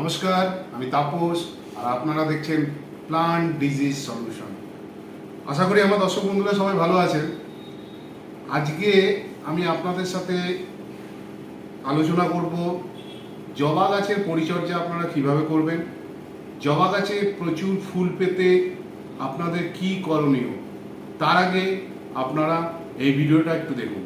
নমস্কার, আমি তাপস, আর আপনারা দেখছেন প্লান্ট ডিজিজ সলিউশন। আশা করি আমার দর্শক বন্ধুরা সবাই ভালো আছেন। আজকে আমি আপনাদের সাথে আলোচনা করব জবা গাছের পরিচর্যা আপনারা কীভাবে করবেন, জবা গাছে প্রচুর ফুল পেতে আপনাদের কি করণীয়, তার আগে আপনারা এই ভিডিওটা একটু দেখুন।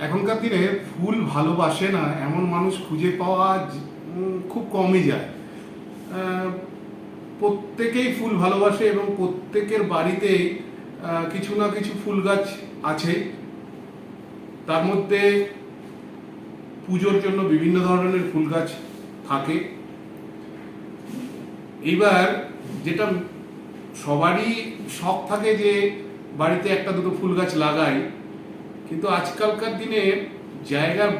এখনকার দিনে ফুল ভালোবাসে না এমন মানুষ খুঁজে পাওয়া খুব কমই যায়। প্রত্যেকেই ফুল ভালোবাসে এবং প্রত্যেকের বাড়িতেই আহ, কিছু না কিছু ফুল গাছ আছে। তার মধ্যে পুজোর জন্য বিভিন্ন ধরনের ফুল গাছ থাকে। এইবার যেটা সবারই শখ থাকে যে বাড়িতে একটা দুটো ফুল গাছ লাগাই কিন্তু আজকালকার দিনে জায়গার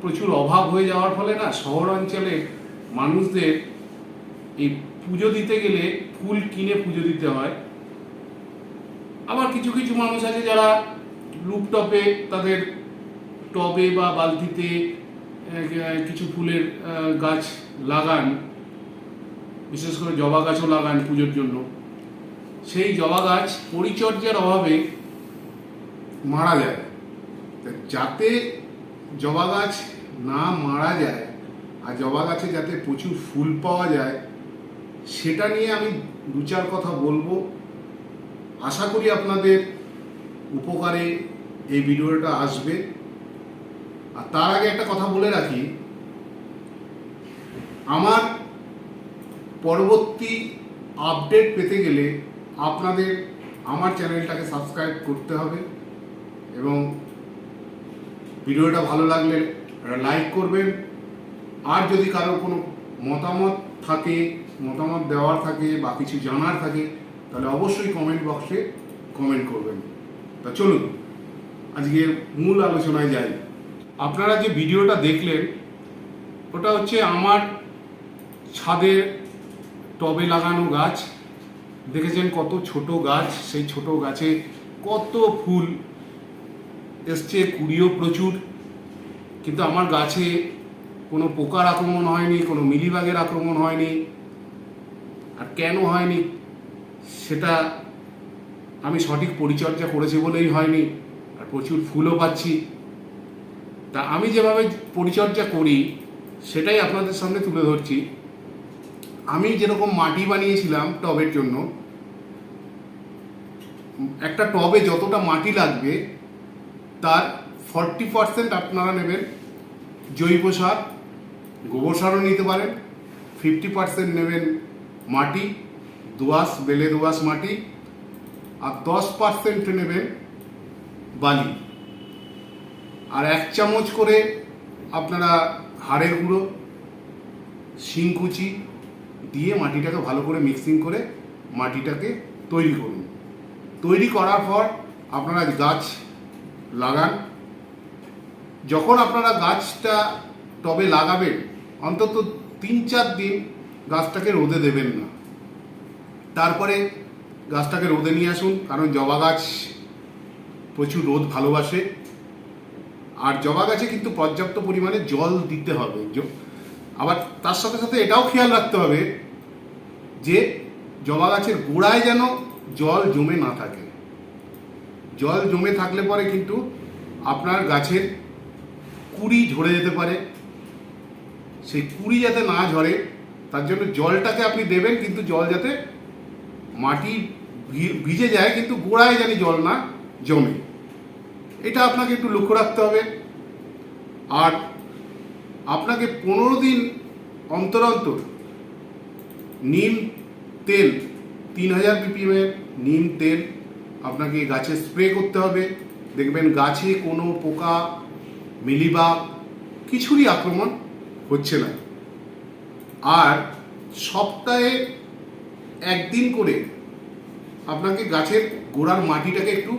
প্রচুর অভাব হয়ে যাওয়ার ফলে না শহর অঞ্চলে মানুষদের এই পুজো দিতে গেলে ফুল কিনে পুজো দিতে হয়। আবার কিছু কিছু মানুষ আছে যারা লুপটপে তাদের টবে বা বালতিতে কিছু ফুলের গাছ লাগান। বিশেষ করে জবা গাছও লাগান পুজোর জন্য। সেই জবা গাছ পরিচর্যার অভাবে মারা যায়। যাতে জবা গাছ না মারা যায় আর জবা গাছে যাতে প্রচুর ফুল পাওয়া যায়, সেটা নিয়ে আমি দু চার কথা বলব। আশা করি আপনাদের উপকারে এই ভিডিওটা আসবে। আর তার আগে একটা কথা বলে রাখি। আমার পরবর্তী আপডেট পেতে গেলে আপনাদের আমার চ্যানেলটাকে সাবস্ক্রাইব করতে হবে। এবং ভিডিওটা ভালো লাগলে লাইক করবেন। আর যদি কারও কোনো মতামত থাকে, মতামত দেওয়ার থাকে বা কিছু জানার থাকে, তাহলে অবশ্যই কমেন্ট বক্সে কমেন্ট করবেন। তা চলুন, আজকে মূল আলোচনায় যাই। আপনারা যে ভিডিওটা দেখলেন, ওটা হচ্ছে আমার ছাদে টবে লাগানো গাছ। দেখেছেন কত ছোট গাছ, সেই ছোট গাছে কত ফুল এসছে, কুড়িও প্রচুর। কিন্তু আমার গাছে কোনো পোকার আক্রমণ হয়নি, কোনো মিলিবাগের আক্রমণ হয়নি। আর কেন হয়নি, সেটা আমি সঠিক পরিচর্যা করেছি বলেই হয়নি, আর প্রচুর ফুলও পাচ্ছি। তা আমি যেভাবে পরিচর্যা করি, সেটাই আপনাদের সামনে তুলে ধরছি। আমি যেরকম মাটি বানিয়েছিলাম টবের জন্য, একটা টবে যতটা মাটি লাগবে তার ফর্টি পার্সেন্ট আপনারা নেবেন জৈব সার, গোবর সারও নিতে পারেন ফিফটি পার্সেন্ট নেবেন মাটি দোআঁশ বেলে দোআঁশ মাটি, আর দশ পার্সেন্ট নেবেন বালি। আর এক চামচ করে আপনারা হাড়ের গুঁড়ো শিংকুচি দিয়ে মাটিটাকে ভালো করে মিক্সিং করে মাটিটাকে তৈরি করুন। তৈরি করার পর আপনারা গাছ লাগান। যখন আপনারা গাছটা টবে লাগাবেন, অন্তত তিন চার দিন গাছটাকে রোদে দেবেন না। তারপরে গাছটাকে রোদে নিয়ে আসুন, কারণ জবা গাছ প্রচুর রোদ ভালোবাসে। আর জবা গাছে কিন্তু পর্যাপ্ত পরিমাণে জল দিতে হবে। আবার তার সাথে সাথে এটাও খেয়াল রাখতে হবে যে জবা গাছের গোড়ায় যেন জল জমে না থাকে। জল জমে থাকলে পরে কিন্তু আপনার গাছের কুড়ি ঝরে যেতে পারে। সেই কুড়ি যাতে না ঝরে, তার জন্য জলটাকে আপনি দেবেন, কিন্তু জল যাতে মাটি ভিজে যায়, কিন্তু গোড়ায় জানি জল না জমে। এটা আপনাকে একটু লক্ষ্য রাখতে হবে। আর আপনাকে পনেরো দিন অন্তর অন্তর নিম তেল, তিন হাজার বিপিএমের নিম তেল আপনাকে গাছে স্প্রে করতে হবে। দেখবেন গাছে কোনো পোকা, মিলিবাগ কিছুরই আক্রমণ হচ্ছে না। আর সপ্তাহে একদিন করে আপনাকে গাছের গোড়ার মাটিটাকে একটু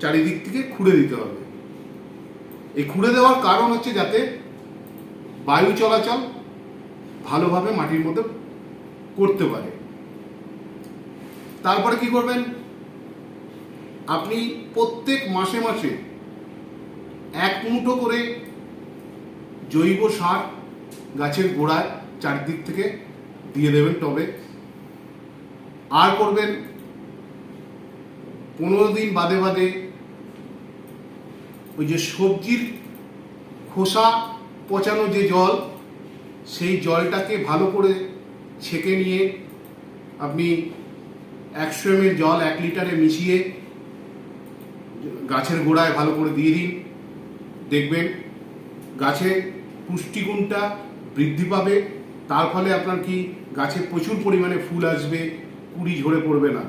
চারিদিক থেকে খুঁড়ে দিতে হবে। এই খুঁড়ে দেওয়ার কারণ হচ্ছে যাতে বায়ু চলাচল ভালোভাবে মাটির মধ্যে করতে পারে। তারপরে কি করবেন? আপনি প্রত্যেক মাসে মাসে এক মুঠো করে জৈব সার গাছের গোড়ায় চারদিক থেকে দিয়ে দেবেন টবে। আর করবেন পনেরো দিন বাদে বাদে ওই যে সবজির খোসা পচানো যে জল, সেই জলটাকে ভালো করে ছেঁকে নিয়ে আপনি একশো এম জল এক লিটারে মিশিয়ে গাছের গোড়ায় ভালো করে দিয়ে দিন। দেখবেন গাছের পুষ্টিগুণটা বৃদ্ধি পাবে। তার ফলে আপনার কি গাছে প্রচুর পরিমাণে ফুল আসবে, কুড়ি ঝরে পড়বে না।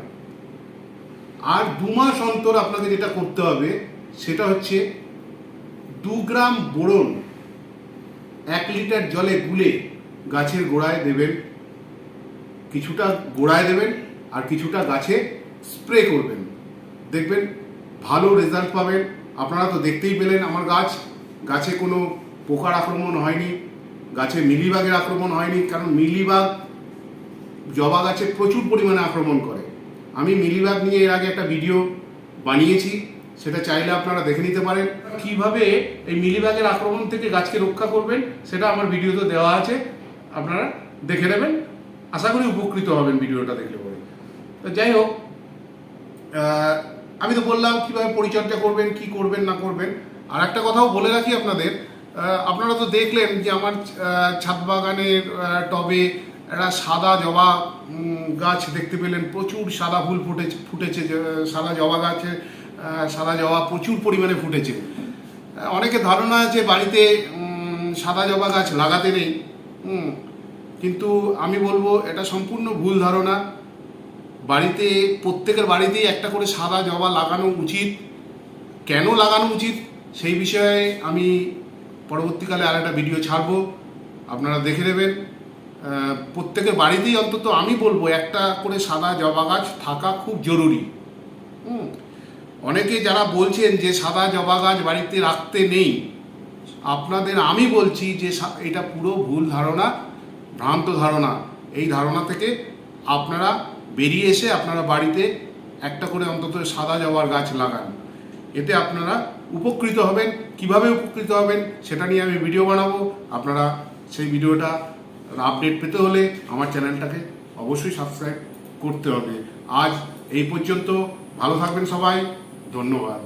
আর দু মাস অন্তর আপনাকে যেটা করতে হবে, সেটা হচ্ছে দু গ্রাম বোরন এক লিটার জলে গুলে গাছের গোড়ায় দেবেন। কিছুটা গোড়ায় দেবেন আর কিছুটা গাছে স্প্রে করবেন। দেখবেন ভালো রেজাল্ট পাবেন। আপনারা তো দেখতেই পেলেন আমার গাছ। গাছে কোনো পোকার আক্রমণ হয়নি। গাছে মিলিবাগের আক্রমণ হয়নি, কারণ মিলিবাগ জবা গাছে প্রচুর পরিমাণে আক্রমণ করে। আমি মিলিবাগ নিয়ে এর আগে একটা ভিডিও বানিয়েছি, সেটা চাইলে আপনারা দেখে নিতে পারেন। কীভাবে এই মিলিবাগের আক্রমণ থেকে গাছকে রক্ষা করবেন, সেটা আমার ভিডিওতে দেওয়া আছে। আপনারা দেখে নেবেন। আশা করি উপকৃত হবেন ভিডিওটা দেখলে পরে। তো যাই হোক আমি তো বললাম কীভাবে পরিচর্যা করবেন, কি করবেন, না করবেন। আর একটা কথাও বলে রাখি আপনাদের আপনারা তো দেখলেন যে আমার ছাদ বাগানের টবে একটা সাদা জবা গাছ দেখতে পেলেন। প্রচুর সাদা ফুল ফুটেছে ফুটেছে সাদা জবা গাছে সাদা জবা প্রচুর পরিমাণে ফুটেছে। অনেকে ধারণা আছে বাড়িতে সাদা জবা গাছ লাগাতে নেই কিন্তু আমি বলব এটা সম্পূর্ণ ভুল ধারণা। বাড়িতে, প্রত্যেকের বাড়িতেই একটা করে সাদা জবা লাগানো উচিত। কেন লাগানো উচিত? সেই বিষয়ে আমি পরবর্তীকালে আর একটা ভিডিও ছাড়ব। আপনারা দেখে নেবেন। প্রত্যেকের বাড়িতেই অন্তত আমি বলব, একটা করে সাদা জবা গাছ থাকা খুব জরুরি। হুম। অনেকে যারা বলছেন যে সাদা জবা গাছ বাড়িতে রাখতে নেই, আপনাদের আমি বলছি যে এটা পুরো ভুল ধারণা, ভ্রান্ত ধারণা। এই ধারণা থেকে আপনারা বেরিয়ে এসে আপনারা বাড়িতে একটা করে অন্তত সাদা জবার গাছ লাগান। এতে আপনারা উপকৃত হবেন। কীভাবে উপকৃত হবেন সেটা নিয়ে আমি ভিডিও বানাবো। আপনারা সেই ভিডিওটা আপডেট পেতে হলে আমার চ্যানেলটাকে অবশ্যই সাবস্ক্রাইব করতে হবে। আজ এই পর্যন্ত ভালো থাকবেন সবাই। ধন্যবাদ।